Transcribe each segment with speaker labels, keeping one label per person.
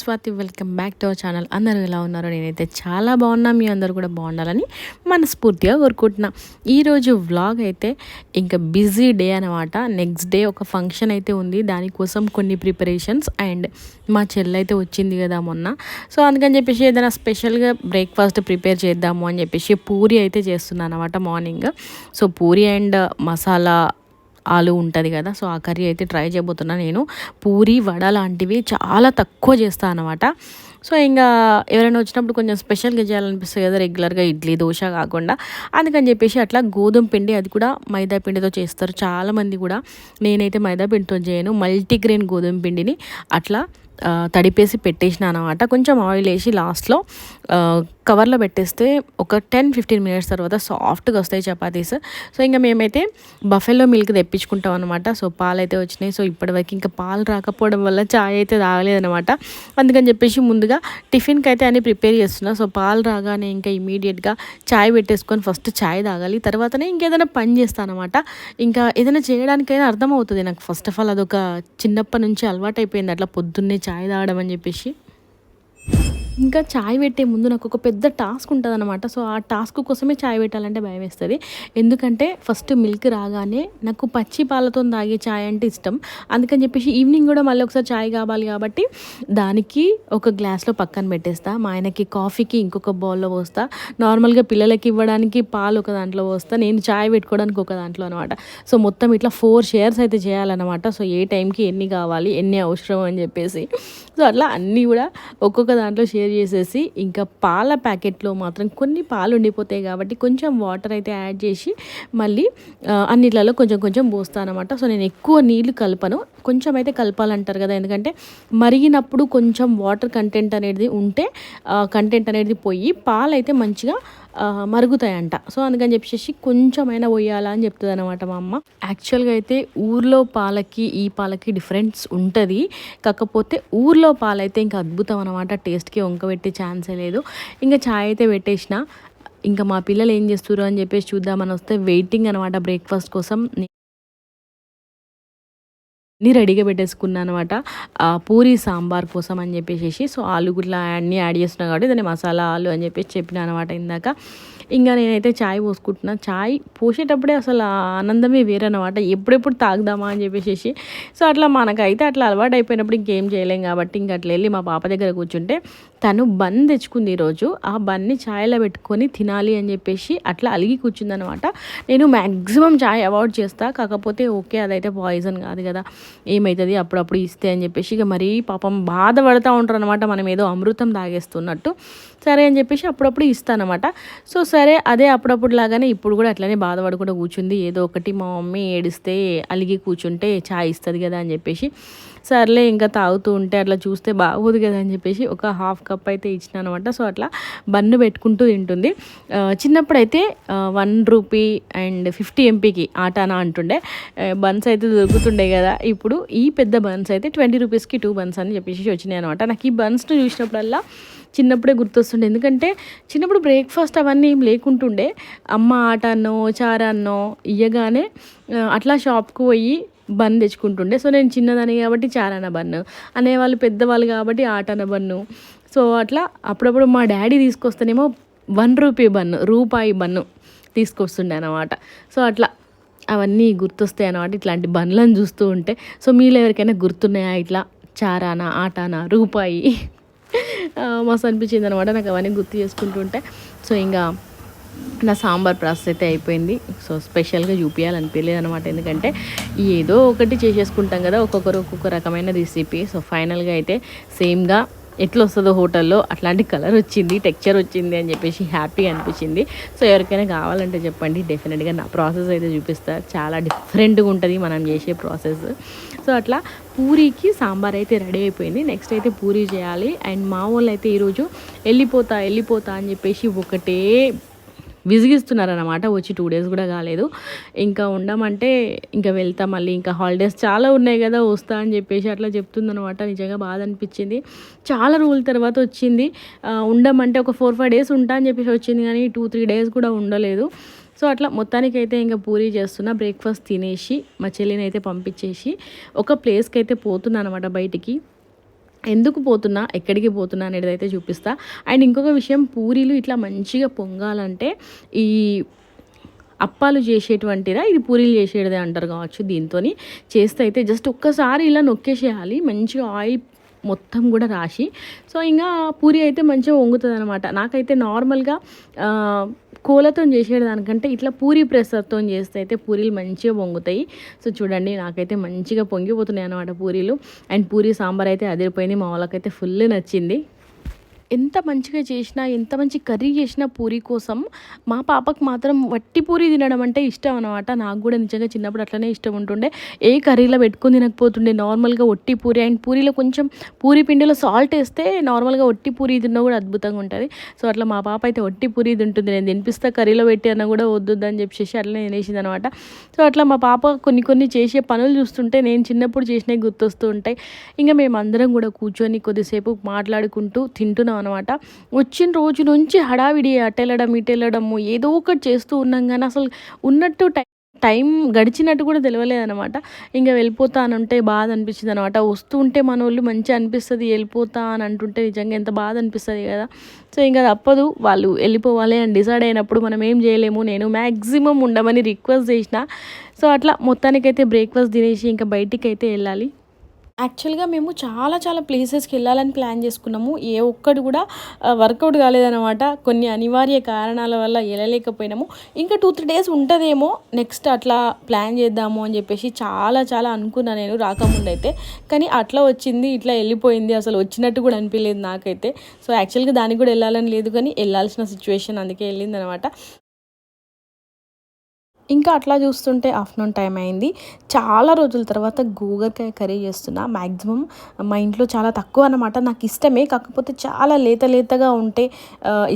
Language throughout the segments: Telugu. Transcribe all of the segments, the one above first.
Speaker 1: Swathi welcome back to our channel. అందరూ ఎలా ఉన్నారో నేనైతే చాలా బాగున్నా. మీ అందరూ కూడా బాగుండాలని మనస్ఫూర్తిగా కోరుకుంటున్నా. ఈరోజు వ్లాగ్ అయితే ఇంకా బిజీ డే అనమాట నెక్స్ట్ డే ఒక ఫంక్షన్ అయితే ఉంది. దానికోసం కొన్ని ప్రిపరేషన్స్ అండ్ మా చెల్లి అయితే వచ్చింది కదా మొన్న. సో అందుకని చెప్పేసి ఏదైనా స్పెషల్గా బ్రేక్ఫాస్ట్ ప్రిపేర్ చేద్దాము అని చెప్పేసి పూరి అయితే చేస్తున్నాను అనమాట morning so puri and masala aloo ఉంటుంది కదా సో ఆ కర్రీ అయితే ట్రై చేయబోతున్నా నేను. పూరి వడ లాంటివి చాలా తక్కువ చేస్తాను అనమాట సో ఇంకా ఎవరైనా వచ్చినప్పుడు కొంచెం స్పెషల్గా చేయాలనిపిస్తుంది కదా రెగ్యులర్గా ఇడ్లీ దోశ కాకుండా. అందుకని చెప్పేసి అట్లా గోధుమ పిండి అది కూడా మైదా పిండితో చేస్తారు. చాలామంది కూడా నేనైతే మైదా పిండితో చేయను. మల్టీగ్రెయిన్ గోధుమ పిండిని అట్లా తడిపేసి పెట్టేసిన అనమాట కొంచెం ఆయిల్ వేసి లాస్ట్లో కవర్లో పెట్టేస్తే ఒక టెన్ ఫిఫ్టీన్ మినిట్స్ తర్వాత సాఫ్ట్గా వస్తాయి చపాతీస్. సో ఇంకా మేమైతే బఫెలో మిల్క్ తెప్పించుకుంటాం అనమాట సో పాలు అయితే వచ్చినాయి. సో ఇప్పటివరకు ఇంకా పాలు రాకపోవడం వల్ల చాయ్ అయితే తాగలేదనమాట అందుకని చెప్పేసి ముందుగా టిఫిన్కి అయితే అన్ని ప్రిపేర్ చేస్తున్నా. సో పాలు రాగానే ఇంకా ఇమీడియట్గా చాయ్ పెట్టేసుకొని ఫస్ట్ చాయ్ తాగాలి. తర్వాతనే ఇంకేదైనా పని చేస్తాను అనమాట ఇంకా ఏదైనా చేయడానికైనా అర్థమవుతుంది నాకు. ఫస్ట్ ఆఫ్ ఆల్ అదొక చిన్నప్పటి నుంచి అలవాటు అయిపోయింది అట్లా పొద్దున్నే చాయ్ తాగడం అని చెప్పేసి. ఇంకా చాయ్ పెట్టే ముందు నాకు ఒక పెద్ద టాస్క్ ఉంటుంది అనమాట సో ఆ టాస్క్ కోసమే చాయ్ పెట్టాలంటే భయం వేస్తుంది ఎందుకంటే ఫస్ట్ మిల్క్ రాగానే నాకు పచ్చి పాలతో తాగే చాయ్ అంటే ఇష్టం. అందుకని చెప్పేసి ఈవినింగ్ కూడా మళ్ళీ ఒకసారి చాయ్ కావాలి కాబట్టి దానికి ఒక గ్లాస్లో పక్కన పెట్టేస్తా. మా ఆయనకి కాఫీకి ఇంకొక బౌల్లో పోస్తా. నార్మల్గా పిల్లలకి ఇవ్వడానికి పాలు ఒక దాంట్లో పోస్తా. నేను చాయ్ పెట్టుకోవడానికి ఒక దాంట్లో అనమాట సో మొత్తం ఇట్లా ఫోర్ షేర్స్ అయితే చేయాలన్నమాట. సో ఏ టైంకి ఎన్ని కావాలి ఎన్ని అవసరం అని చెప్పేసి. సో అట్లా అన్నీ కూడా ఒక్కొక్క దాంట్లో షేర్ క్లియర్ చేసేసి ఇంకా పాల ప్యాకెట్లో మాత్రం కొన్ని పాలు ఉండిపోతాయి కాబట్టి కొంచెం వాటర్ అయితే యాడ్ చేసి మళ్ళీ అన్నిట్లలో కొంచెం కొంచెం పోస్తాను అనమాట సో నేను ఎక్కువ నీళ్ళు కలపను. కొంచెం అయితే కలపాలంటారు కదా ఎందుకంటే మరిగినప్పుడు కొంచెం వాటర్ కంటెంట్ అనేది ఉంటే కంటెంట్ అనేది పోయి పాలు అయితే మంచిగా మరుగుతాయంట. సో అందుకని చెప్పేసి కొంచెమైనా పోయాలా అని చెప్తుంది అనమాట మా అమ్మ. యాక్చువల్గా అయితే ఊర్లో పాలకి ఈ పాలకి డిఫరెన్స్ ఉంటుంది. కాకపోతే ఊర్లో పాలైతే ఇంకా అద్భుతం అనమాట టేస్ట్కి వంకబెట్టే ఛాన్సే లేదు. ఇంకా ఛాయ్ అయితే పెట్టేసిన. ఇంకా మా పిల్లలు ఏం చేస్తారు అని చెప్పేసి చూద్దామని వస్తే వెయిటింగ్ అనమాట బ్రేక్ఫాస్ట్ కోసం. అన్నీ రెడీగా పెట్టేసుకున్నాను అనమాట పూరి సాంబార్ కోసం అని చెప్పేసి సో ఆలు గుట్లా అన్నీ యాడ్ చేస్తున్నాం కాబట్టి దాన్ని మసాలా ఆలు అని చెప్పేసి చెప్పిన అనమాట ఇందాక. ఇంకా నేనైతే చాయ్ పోసుకుంటున్నా. చాయ్ పోసేటప్పుడే అసలు ఆనందమే వేరనమాట ఎప్పుడెప్పుడు తాగుదామా అని చెప్పేసి సో అట్లా మనకైతే అట్లా అలవాటు అయిపోయినప్పుడు ఇంకేం చేయలేం కాబట్టి ఇంక అట్లా వెళ్ళి మా పాప దగ్గర కూర్చుంటే తను బన్ తెచ్చుకుంది ఈరోజు. ఆ బన్ని ఛాయ్లో పెట్టుకొని తినాలి అని చెప్పేసి అట్లా అలిగి కూర్చుందనమాట నేను మ్యాక్సిమం ఛాయ్ అవాయిడ్ చేస్తా. కాకపోతే ఓకే అదైతే పాయిజన్ కాదు కదా. ఏమవుతుంది అప్పుడప్పుడు ఇస్తే అని చెప్పేసి ఇక మరీ పాపం బాధపడుతూ ఉంటారు అనమాట మనం ఏదో అమృతం తాగేస్తున్నట్టు. సరే అని చెప్పేసి అప్పుడప్పుడు ఇస్తానమాట సో సరే అదే అప్పుడప్పుడు లాగానే ఇప్పుడు కూడా అట్లనే బాధపడకుండా కూర్చుంది. ఏదో ఒకటి మా మమ్మీ ఏడిస్తే అలిగి కూర్చుంటే చాయ్ ఇస్తుంది కదా అని చెప్పేసి. సర్లే ఇంకా తాగుతూ ఉంటే అట్లా చూస్తే బాగోదు కదా అని చెప్పేసి ఒక హాఫ్ కప్ అయితే ఇచ్చిన అనమాట సో అట్లా బన్ను పెట్టుకుంటూ తింటుంది. చిన్నప్పుడైతే వన్ రూపీ అండ్ ఫిఫ్టీ ఎంపీకి ఆటానా అంటుండే. బన్స్ అయితే దొరుకుతుండే కదా. ఇప్పుడు ఈ పెద్ద బన్స్ అయితే ట్వంటీ రూపీస్కి టూ బన్స్ అని చెప్పేసి వచ్చినాయి అనమాట నాకు ఈ బన్స్ను చూసినప్పుడల్లా చిన్నప్పుడే గుర్తొస్తుండే. ఎందుకంటే చిన్నప్పుడు బ్రేక్ఫాస్ట్ అవన్నీ ఏం లేకుంటుండే. అమ్మ ఆటన్నో చారన్నో ఇయ్యగానే అట్లా షాప్కు పోయి బన్ తెచ్చుకుంటుండే. సో నేను చిన్నదాన్ని కాబట్టి చారాన బన్ను. అనేవాళ్ళు పెద్దవాళ్ళు కాబట్టి ఆటన బన్ను. సో అట్లా అప్పుడప్పుడు మా డాడీ తీసుకొస్తేనేమో వన్ రూపీ బన్ను రూపాయి బన్ను తీసుకొస్తుండే అనమాట సో అట్లా అవన్నీ గుర్తొస్తాయి అనమాట ఇట్లాంటి బండ్లను చూస్తూ ఉంటే. సో మీలో ఎవరికైనా గుర్తున్నాయా ఇట్లా? చారానా ఆటానా రూపాయి? మస్తు అనిపించింది అనమాట నాకు అవన్నీ గుర్తు చేసుకుంటుంటే. సో ఇంకా నా సాంబార్ ప్రాసెస్ అయితే అయిపోయింది. సో స్పెషల్గా చూపించాలనిపించలేదు అనమాట ఎందుకంటే ఏదో ఒకటి చేసేసుకుంటాం కదా ఒక్కొక్కరు ఒక్కొక్క రకమైన రెసిపీ. సో ఫైనల్గా అయితే సేమ్గా ఎట్లా వస్తుందో హోటల్లో అట్లాంటి కలర్ వచ్చింది టెక్చర్ వచ్చింది అని చెప్పేసి హ్యాపీ అనిపించింది. సో ఎవరికైనా కావాలంటే చెప్పండి. డెఫినెట్గా నా ప్రాసెస్ అయితే చూపిస్తా. చాలా డిఫరెంట్గా ఉంటుంది మనం చేసే ప్రాసెస్. సో అట్లా పూరీకి సాంబార్ అయితే రెడీ అయిపోయింది. నెక్స్ట్ అయితే పూరీ చేయాలి. అండ్ మా వాళ్ళు అయితే ఈరోజు వెళ్ళిపోతా వెళ్ళిపోతా అని చెప్పేసి ఒకటే విసిగిస్తున్నారనమాట వచ్చి టూ డేస్ కూడా కాలేదు. ఇంకా ఉండమంటే ఇంకా వెళ్తా మళ్ళీ. ఇంకా హాలిడేస్ చాలా ఉన్నాయి కదా వస్తా అని చెప్పేసి అట్లా చెప్తుందనమాట నిజంగా బాధ అనిపించింది. చాలా రోజుల తర్వాత వచ్చింది. ఉండమంటే ఒక ఫోర్ ఫైవ్ డేస్ ఉంటా అని చెప్పేసి వచ్చింది. కానీ టూ త్రీ డేస్ కూడా ఉండలేదు. సో అట్లా మొత్తానికైతే ఇంకా పూరి చేస్తున్నా బ్రేక్ఫాస్ట్ తినేసి మా చెల్లిని అయితే పంపించేసి ఒక ప్లేస్కి అయితే పోతున్నా అనమాట బయటికి. ఎందుకు పోతున్నా ఎక్కడికి పోతున్నా అనేది అయితే చూపిస్తా. అండ్ ఇంకొక విషయం పూరీలు ఇట్లా మంచిగా పొంగాలంటే ఈ అప్పాలు చేసేటువంటిరా ఇది పూరీలు చేసేటిదే అంటారు కావచ్చు దీంతో చేస్తే అయితే జస్ట్ ఒక్కసారి ఇలా నొక్కేసేయాలి మంచిగా ఆయిల్ మొత్తం కూడా రాసి. సో ఇంకా పూరి అయితే మంచిగా వంగుతుంది అనమాట నాకైతే నార్మల్గా కోలతో చేసేదానికంటే ఇట్లా పూరి ప్రెసర్తో చేస్తే అయితే పూరీలు మంచిగా పొంగుతాయి. సో చూడండి నాకైతే మంచిగా పొంగిపోతున్నాయి అనమాట పూరీలు. అండ్ పూరి సాంబార్ అయితే అదిరిపోయింది మా వాళ్ళకైతే ఫుల్ నచ్చింది. ఎంత మంచిగా చేసినా ఎంత మంచి కర్రీ చేసినా పూరి కోసం మా పాపకు మాత్రం వట్టి పూరి తినడం అంటే ఇష్టం అనమాట నాకు కూడా నిజంగా చిన్నప్పుడు అట్లనే ఇష్టం ఉంటుండే. ఏ కర్రీలో పెట్టుకొని తినకపోతుండే. నార్మల్గా వట్టి పూరి అండ్ పూరిలో కొంచెం పూరి పిండిలో సాల్ట్ వేస్తే నార్మల్గా వట్టి పూరి తిన్నా కూడా అద్భుతంగా ఉంటుంది. సో అట్లా మా పాప అయితే వట్టి పూరి తింటుంది. నేను తినిపిస్తా కర్రీలో పెట్టి అన్న కూడా వద్దని అని చెప్పేసి అట్లనే తినేసింది అనమాట సో అట్లా మా పాప కొన్ని కొన్ని చేసే పనులు చూస్తుంటే నేను చిన్నప్పుడు చేసినవి గుర్తొస్తూ ఉంటాయి. ఇంకా మేమందరం కూడా కూర్చొని కొద్దిసేపు మాట్లాడుకుంటూ తింటున్నాం అనమాట వచ్చిన రోజు నుంచి హడావిడి అటెళ్ళడం ఇటెళ్ళడము ఏదో ఒకటి చేస్తూ ఉన్నాం కానీ అసలు ఉన్నట్టు టైం టైం గడిచినట్టు కూడా తెలియలేదనమాట ఇంకా వెళ్ళిపోతా అని ఉంటే బాధ అనిపించింది అనమాట వస్తూ ఉంటే మన వాళ్ళు మంచిగా అనిపిస్తుంది వెళ్ళిపోతా అని అంటుంటే నిజంగా ఎంత బాధ అనిపిస్తుంది కదా. సో ఇంకా తప్పదు. వాళ్ళు వెళ్ళిపోవాలి అని డిసైడ్ అయినప్పుడు మనం ఏం చేయలేము. నేను మ్యాక్సిమం ఉండమని రిక్వెస్ట్ చేసిన. సో అట్లా మొత్తానికైతే బ్రేక్ఫాస్ట్ తినేసి ఇంకా బయటికి అయితే వెళ్ళాలి. యాక్చువల్గా మేము చాలా చాలా ప్లేసెస్కి వెళ్ళాలని ప్లాన్ చేసుకున్నాము. ఏ ఒక్కటి కూడా వర్కౌట్ కాలేదన్నమాట. కొన్ని అనివార్య కారణాల వల్ల వెళ్ళలేకపోయినాము. ఇంకా టూ త్రీ డేస్ ఉంటుందేమో నెక్స్ట్ అట్లా ప్లాన్ చేద్దాము అని చెప్పేసి చాలా చాలా అనుకున్నా నేను రాకముందు అయితే కానీ అట్లా వచ్చింది ఇట్లా వెళ్ళిపోయింది అసలు వచ్చినట్టు కూడా అనిపించలేదు నాకైతే. సో యాక్చువల్గా దానికి కూడా వెళ్ళాలని లేదు కానీ వెళ్ళాల్సిన సిచ్యువేషన్ అందుకే వెళ్ళింది అనమాట ఇంకా అట్లా చూస్తుంటే ఆఫ్టర్నూన్ టైం అయింది. చాలా రోజుల తర్వాత గోగర్కాయ కర్రీ చేస్తున్నా. మ్యాక్సిమం మా ఇంట్లో చాలా తక్కువ అనమాట నాకు ఇష్టమే. కాకపోతే చాలా లేత లేతగా ఉంటే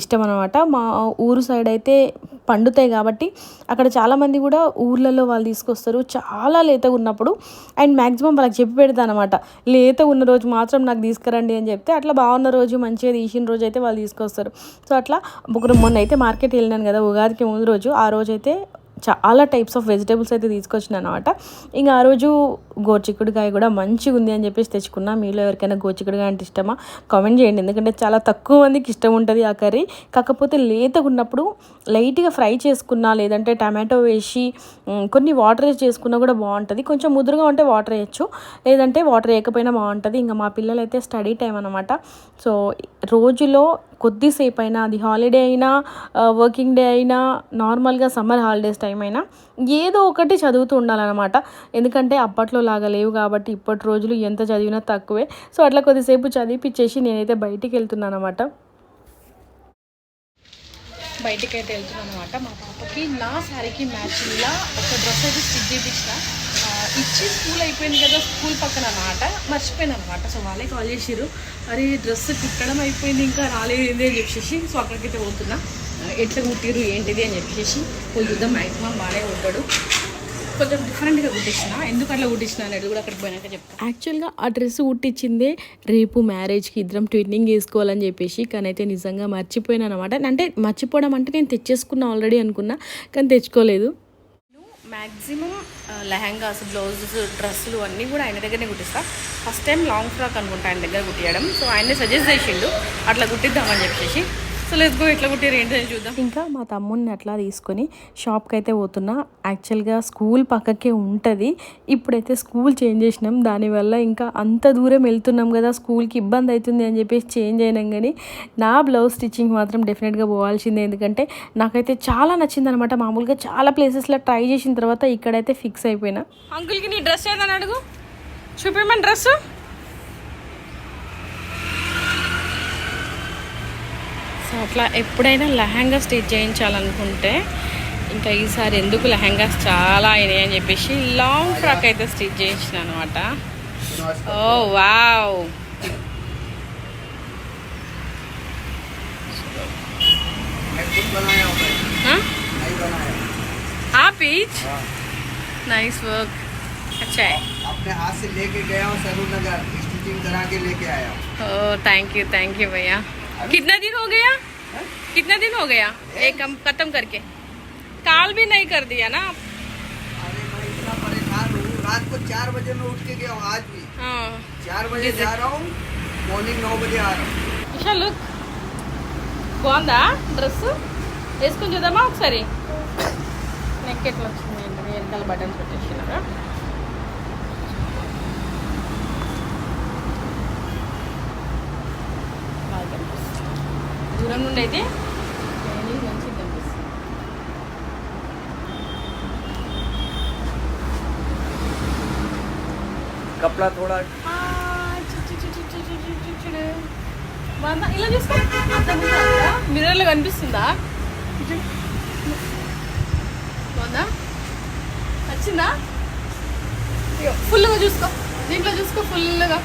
Speaker 1: ఇష్టం అనమాట మా ఊరు సైడ్ అయితే పండుతాయి కాబట్టి అక్కడ చాలామంది కూడా ఊర్లలో వాళ్ళు తీసుకొస్తారు. చాలా లేతగా ఉన్నప్పుడు అండ్ మ్యాక్సిమం వాళ్ళకి చెప్పి పెడతా అనమాట లేత ఉన్న రోజు మాత్రం నాకు తీసుకురండి అని చెప్తే అట్లా బాగున్న రోజు మంచిగా తీసిన రోజు అయితే వాళ్ళు తీసుకొస్తారు. సో అట్లా ఒకరు మొన్న అయితే మార్కెట్ వెళ్ళినాను కదా ఉగాదికి ముందు రోజు. ఆ రోజు అయితే చాలా టైప్స్ ఆఫ్ వెజిటేబుల్స్ అయితే తీసుకొచ్చిన అనమాట ఇంకా ఆ రోజు గోచిక్కుడుకాయ కూడా మంచిగా ఉంది అని చెప్పేసి తెచ్చుకున్నా. మీలో ఎవరికైనా గోచిక్కుడుకాయ అంటే ఇష్టమా? కామెంట్ చేయండి. ఎందుకంటే చాలా తక్కువ మందికి ఇష్టం ఉంటుంది ఆ కర్రీ. కాకపోతే లేతగా ఉన్నప్పుడు లైట్గా ఫ్రై చేసుకున్నా లేదంటే టమాటో వేసి కొన్ని వాటర్ వేసి చేసుకున్నా కూడా బాగుంటుంది. కొంచెం ముదురుగా ఉంటే వాటర్ వేయచ్చు. లేదంటే వాటర్ వేయకపోయినా బాగుంటుంది. ఇంకా మా పిల్లలు అయితే స్టడీ టైం అనమాట సో రోజులో కొద్దిసేపు అయినా అది హాలిడే అయినా వర్కింగ్ డే అయినా నార్మల్గా సమ్మర్ హాలిడేస్ టైం అయినా ఏదో ఒకటి చదువుతూ ఉండాలన్నమాట. ఎందుకంటే అప్పట్లో లాగా లేవు కాబట్టి ఇప్పటి రోజులు ఎంత చదివినా తక్కువే. సో అట్లా కొద్దిసేపు చదివిపిచ్చేసి నేనైతే బయటికి వెళ్తున్నాను అనమాట బయటికి అయితే వెళ్తున్నాను అనమాట మా పాపకి నా శారీకి మ్యాచింగ్లా ఒక డ్రెస్ అయితే స్టిచ్ చేయించిన ఇచ్చి స్కూల్ అయిపోయింది కదా స్కూల్ పక్కన అనమాట మర్చిపోయాను అనమాట సో వాళ్ళే కాల్ చేసిరు అరే డ్రెస్ కుట్టడం అయిపోయింది ఇంకా రాలేదు అని చెప్పేసి సో అక్కడికైతే పోతున్నా. ఎట్లా కుట్టిర్రు ఏంటిది అని చెప్పేసి పోయి చూద్దాం. మ్యాక్సిమం బాగానే ఉంటాడు కొంచెం డిఫరెంట్గా కుట్టించిన ఎందుకు అట్లా కుట్టించిన అనేది కూడా అక్కడికి పోయినాక చెప్తాను యాక్చువల్గా ఆ డ్రెస్ కుట్టించిందే రేపు మ్యారేజ్కి ఇద్దరం ట్విన్నింగ్ వేసుకోవాలని చెప్పేసి కానీ అయితే నిజంగా మర్చిపోయాను అనమాట అంటే మర్చిపోవడం అంటే నేను తెచ్చేసుకున్నా ఆల్రెడీ అనుకున్నా కానీ తెచ్చుకోలేదు. మ్యాక్సిమం లెహంగాస్ బ్లౌజెస్ డ్రెస్సులు అన్నీ కూడా ఆయన దగ్గరనే కుట్టిస్తా. ఫస్ట్ టైం లాంగ్ ఫ్రాక్ అనుకుంటా ఆయన దగ్గర కుట్టియడం. సో ఆయనే సజెస్ట్ చేసిండు అట్లా కుట్టిద్దామని చెప్పేసి. ఎట్లా కుట్టారు ఏంటని చూద్దాం. ఇంకా మా తమ్ముడిని అట్లా తీసుకొని షాప్కి అయితే పోతున్నా. యాక్చువల్గా స్కూల్ పక్కకే ఉంటుంది. ఇప్పుడైతే స్కూల్ చేంజ్ చేసినాం. దానివల్ల ఇంకా అంత దూరం వెళ్తున్నాం కదా స్కూల్కి ఇబ్బంది అవుతుంది అని చెప్పేసి చేంజ్ అయినాం కానీ నా బ్లౌజ్ స్టిచ్చింగ్ మాత్రం డెఫినెట్గా పోవాల్సిందే. ఎందుకంటే నాకైతే చాలా నచ్చింది అనమాట మామూలుగా చాలా ప్లేసెస్లో ట్రై చేసిన తర్వాత ఇక్కడైతే ఫిక్స్ అయిపోయినా. అంకుల్కి నీ డ్రెస్ ఏదని అడుగు. చూపించమని డ్రెస్ సో అట్లా ఎప్పుడైనా లెహంగా స్టిచ్ చేయించాలనుకుంటే ఇంకా ఈసారి ఎందుకు లెహంగాస్ చాలా అయినాయి అని చెప్పేసి లాంగ్ ఫ్రాక్ అయితే స్టిచ్ చేయించిన అనమాట ఓ వావ్
Speaker 2: मैं खुद बनाया हूँ मैं नहीं बनाया
Speaker 1: आप ఈచ్ నైస్ వర్క్ अच्छा है
Speaker 2: अपने हाथ से लेके गया हूँ सरू नगर स्टिचिंग करा के लेके आया हूँ
Speaker 1: ओ थैंक यू थैंक यू भैया कितना दिन हो गया कितना दिन हो गया एक हम खत्म करके काल भी नहीं कर दिया ना आप
Speaker 2: अरे मैं इतना परेशान हूँ रात को चार बजे में उठ के गया हूँ आज भी
Speaker 1: हाँ
Speaker 2: चार बजे जा रहा हूँ मॉर्निंग नौ बजे आ रहा हूँ
Speaker 1: ఇషా లుక్ బాగుందా డ్రెస్ వేసుకుని చూద్దామా ఒకసారి నెక్ ఎట్లా వచ్చింది ఏంటని వెనకాల బటన్స్ పెట్టేసినారా దూరం నుండి అయితే కప్లా కూడా. ఇలా చూసుకో. మిర్రర్లో కనిపిస్తుందా? వచ్చిందా ఫుల్గా చూసుకో. దీంట్లో చూసుకో ఫుల్గా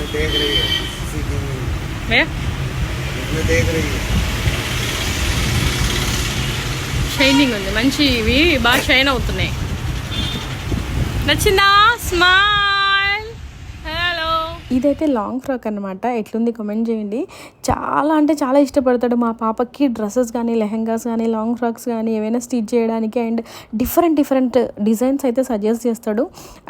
Speaker 2: उसमें देख रही है सीखी हुई।
Speaker 1: మే
Speaker 2: उसमें देख रही है
Speaker 1: షైనింగ్ ఉంది మంచి ఇవి బాగా షైన్ అవుతున్నాయి నచ్చిందా స్మైల్ హలో ఇదైతే లాంగ్ ఫ్రాక్ అనమాట ఎట్లుంది కామెంట్ చేయండి చాలా అంటే చాలా ఇష్టపడతాడు. మా పాపకి డ్రెస్సెస్ కానీ లెహంగాస్ కానీ లాంగ్ ఫ్రాక్స్ కానీ ఏవైనా స్టిచ్ చేయడానికి అండ్ డిఫరెంట్ డిఫరెంట్ డిజైన్స్ అయితే సజెస్ట్ చేస్తాడు.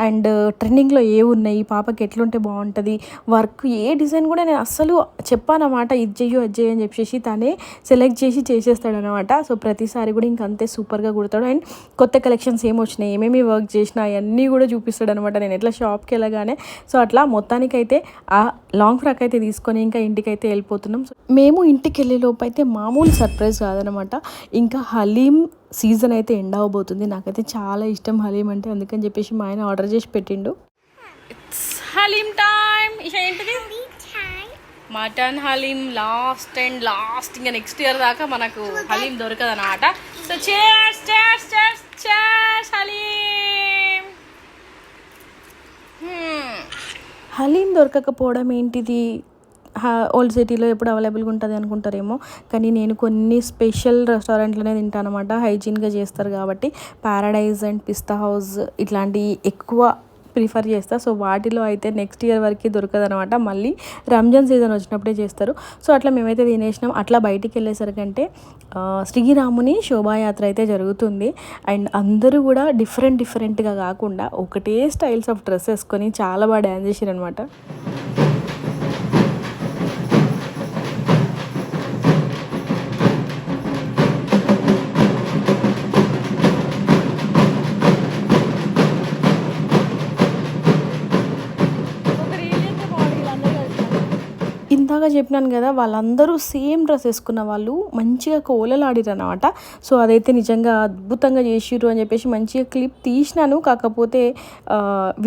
Speaker 1: అండ్ ట్రెండింగ్లో ఏ ఉన్నాయి? పాపకి ఎట్లుంటే బాగుంటుంది? వర్క్ ఏ డిజైన్ కూడా నేను అస్సలు చెప్పానమాట. ఇది చెయ్యు అది చెయ్యి అని చెప్పేసి తనే సెలెక్ట్ చేసి చేసేస్తాడు అనమాట సో ప్రతిసారి కూడా ఇంక అంతే సూపర్గా కుడతాడు. అండ్ కొత్త కలెక్షన్స్ ఏమి వచ్చినాయి? ఏమేమి వర్క్ చేసినా అవన్నీ కూడా చూపిస్తాడు అనమాట నేను ఎట్లా షాప్కి వెళ్ళగానే. సో అట్లా మొత్తానికైతే ఆ లాంగ్ ఫ్రాక్ అయితే తీసుకొని ఇంకా ఇంటికైతే వెళ్ళిపోతున్నాను సో మేము ఇంటికి వెళ్ళే లోపు అయితే మామూలు సర్ప్రైజ్ కాదనమాట. ఇంకా హలీం సీజన్ అయితే ఎండ్ అవబోతుంది. నాకైతే చాలా ఇష్టం హలీం అంటే అందుకని చెప్పేసి మా ఆయన ఆర్డర్ చేసి పెట్టిండు. హలీం టైం ఏంటిది? Mutton haleem last and last. ఇంకా నెక్స్ట్ ఇయర్ దాకా మనకు హలీం దొరకదు అనమాట so cheers cheers cheers cheers haleem haleem దొరకకపోవడం ఏంటిది? ఓల్డ్ సిటీలో ఎప్పుడు అవైలబుల్గా ఉంటుంది అనుకుంటారేమో. కానీ నేను కొన్ని స్పెషల్ రెస్టారెంట్లోనే తింటాను అనమాట హైజీన్గా చేస్తారు కాబట్టి ప్యారడైజ్ అండ్ పిస్తా హౌస్ ఇట్లాంటివి ఎక్కువ ప్రిఫర్ చేస్తా. సో వాటిలో అయితే నెక్స్ట్ ఇయర్ వరకు దొరకదనమాట. మళ్ళీ రంజాన్ సీజన్ వచ్చినప్పుడే చేస్తారు. సో అట్లా మేమైతే తినేసినాం. అట్లా బయటికి వెళ్ళేసరికంటే శ్రీరాముని శోభాయాత్ర అయితే జరుగుతుంది. అండ్ అందరూ కూడా డిఫరెంట్ డిఫరెంట్గా కాకుండా ఒకటే స్టైల్స్ ఆఫ్ డ్రెస్ వేసుకొని చాలా బాగా డ్యాన్స్ చేసారు ఇందాక చెప్పినాను కదా వాళ్ళందరూ సేమ్ డ్రెస్ వేసుకున్న వాళ్ళు మంచిగా కోలలాడిరు అనమాట సో అదైతే నిజంగా అద్భుతంగా చేసిర్రు అని చెప్పేసి మంచిగా క్లిప్ తీసినాను. కాకపోతే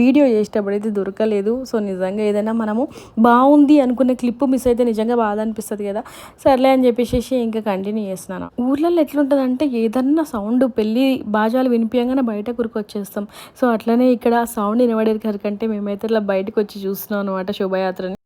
Speaker 1: వీడియో చేసేటప్పుడు అయితే దొరకలేదు. సో నిజంగా ఏదైనా మనము బాగుంది అనుకునే క్లిప్ మిస్ అయితే నిజంగా బాధ అనిపిస్తుంది కదా. సర్లే అని చెప్పేసి ఇంకా కంటిన్యూ చేస్తున్నాను. ఊర్లలో ఎట్లుంటుందంటే ఏదన్నా సౌండ్ పెళ్ళి బాజాలు వినిపించగానే బయట కురుకొచ్చేస్తాం. సో అట్లనే ఇక్కడ సౌండ్ వినబడేది కంటే మేమైతే ఇట్లా బయటకు వచ్చి చూస్తున్నాం అనమాట శోభయాత్రని.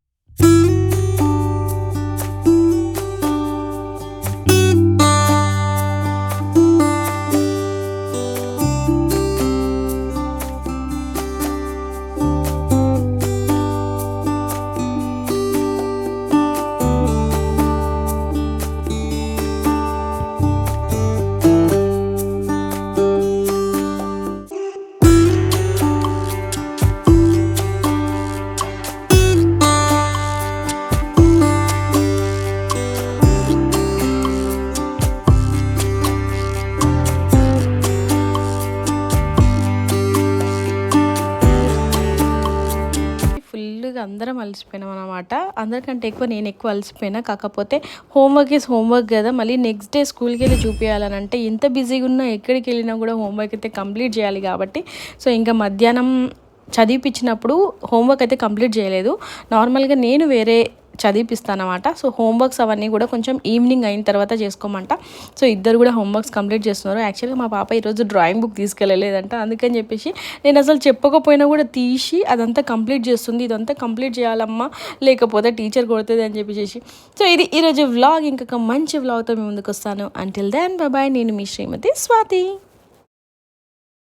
Speaker 1: ఫుల్గా అలసిపోయినాం అనమాట అందరికంటే ఎక్కువ నేను ఎక్కువ అలసిపోయినా. కాకపోతే హోంవర్క్ ఇస్ హోంవర్క్ కదా. మళ్ళీ నెక్స్ట్ డే స్కూల్కి వెళ్ళి చూపించాలని అంటే ఎంత బిజీగా ఉన్నా ఎక్కడికి వెళ్ళినా కూడా హోంవర్క్ అయితే కంప్లీట్ చేయాలి కాబట్టి. సో ఇంకా మధ్యాహ్నం చదివిపించినప్పుడు హోంవర్క్ అయితే కంప్లీట్ చేయలేదు. నార్మల్గా నేను వేరే చదివిపిస్తానమాట. సో హోంవర్క్స్ అవన్నీ కూడా కొంచెం ఈవినింగ్ అయిన తర్వాత చేసుకోమంట. సో ఇద్దరు కూడా హోంవర్క్స్ కంప్లీట్ చేస్తున్నారు. యాక్చువల్గా మా పాప ఈరోజు డ్రాయింగ్ బుక్ తీసుకెళ్ళలేదంట. అందుకని చెప్పేసి నేను అసలు చెప్పకపోయినా కూడా తీసి అదంతా కంప్లీట్ చేస్తుంది. ఇదంతా కంప్లీట్ చేయాలమ్మా లేకపోతే టీచర్ కొడుతుంది అని చెప్పేసి సో ఇది ఈరోజు వ్లాగ్. ఇంకొక మంచి వ్లాగ్తో మీ ముందుకు వస్తాను. అంటిల్ దెన్ బాయ్ నేను మీ శ్రీమతి స్వాతి.